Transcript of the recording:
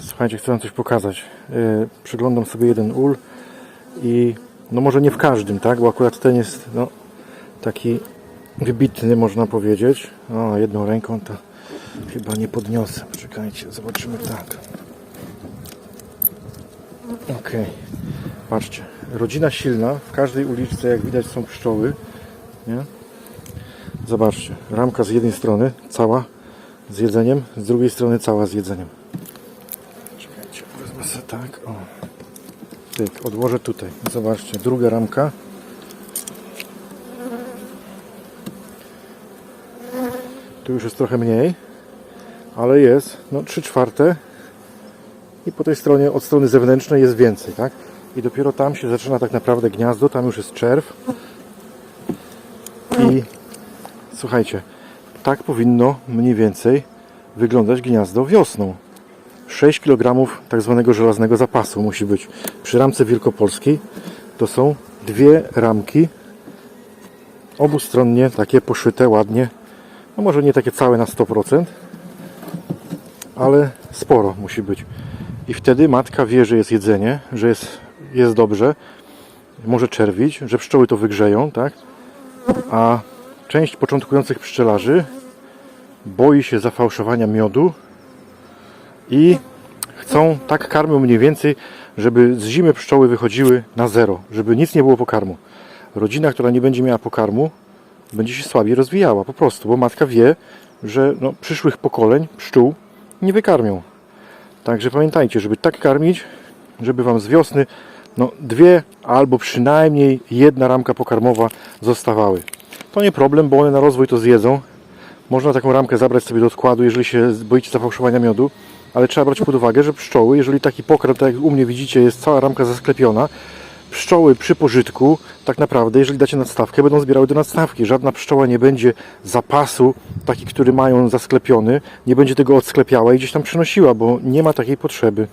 Słuchajcie, chcę wam coś pokazać. Yy, przyglądam sobie jeden ul i no może nie w każdym, tak? Bo akurat ten jest no, taki wybitny, można powiedzieć. O, jedną ręką to chyba nie podniosę. Czekajcie, zobaczymy tak. Okej, patrzcie. Rodzina silna. W każdej uliczce, jak widać, są pszczoły. Nie? Zobaczcie, ramka z jednej strony cała z jedzeniem, z drugiej strony cała z jedzeniem. Sobie tak, o. Tyk, odłożę tutaj. Zobaczcie, druga ramka. Tu już jest trochę mniej, ale jest, no 3 czwarte i po tej stronie, od strony zewnętrznej jest więcej, tak? I dopiero tam się zaczyna tak naprawdę gniazdo, tam już jest czerw. I słuchajcie, tak powinno mniej więcej wyglądać gniazdo wiosną. 6 kg tak zwanego żelaznego zapasu musi być. Przy ramce wielkopolskiej to są dwie ramki obustronnie takie poszyte ładnie. No może nie takie całe na 100%, ale sporo musi być. I wtedy matka wie, że jest jedzenie, że jest, jest dobrze, może czerwić, że pszczoły to wygrzeją, tak? A część początkujących pszczelarzy boi się zafałszowania miodu i chcą tak karmią mniej więcej, żeby z zimy pszczoły wychodziły na zero, żeby nic nie było pokarmu. Rodzina, która nie będzie miała pokarmu, będzie się słabiej rozwijała po prostu, bo matka wie, że no, przyszłych pokoleń pszczół nie wykarmią. Także pamiętajcie, żeby tak karmić, żeby Wam z wiosny no, dwie albo przynajmniej jedna ramka pokarmowa zostawały. To nie problem, bo one na rozwój to zjedzą. Można taką ramkę zabrać sobie do odkładu, jeżeli się boicie zafałszowania miodu, ale trzeba brać pod uwagę, że pszczoły, jeżeli taki pokarm, tak jak u mnie widzicie, jest cała ramka zasklepiona, pszczoły przy pożytku, tak naprawdę, jeżeli dacie nadstawkę, będą zbierały do nadstawki. Żadna pszczoła nie będzie zapasu, taki, który mają zasklepiony, nie będzie tego odsklepiała i gdzieś tam przynosiła, bo nie ma takiej potrzeby.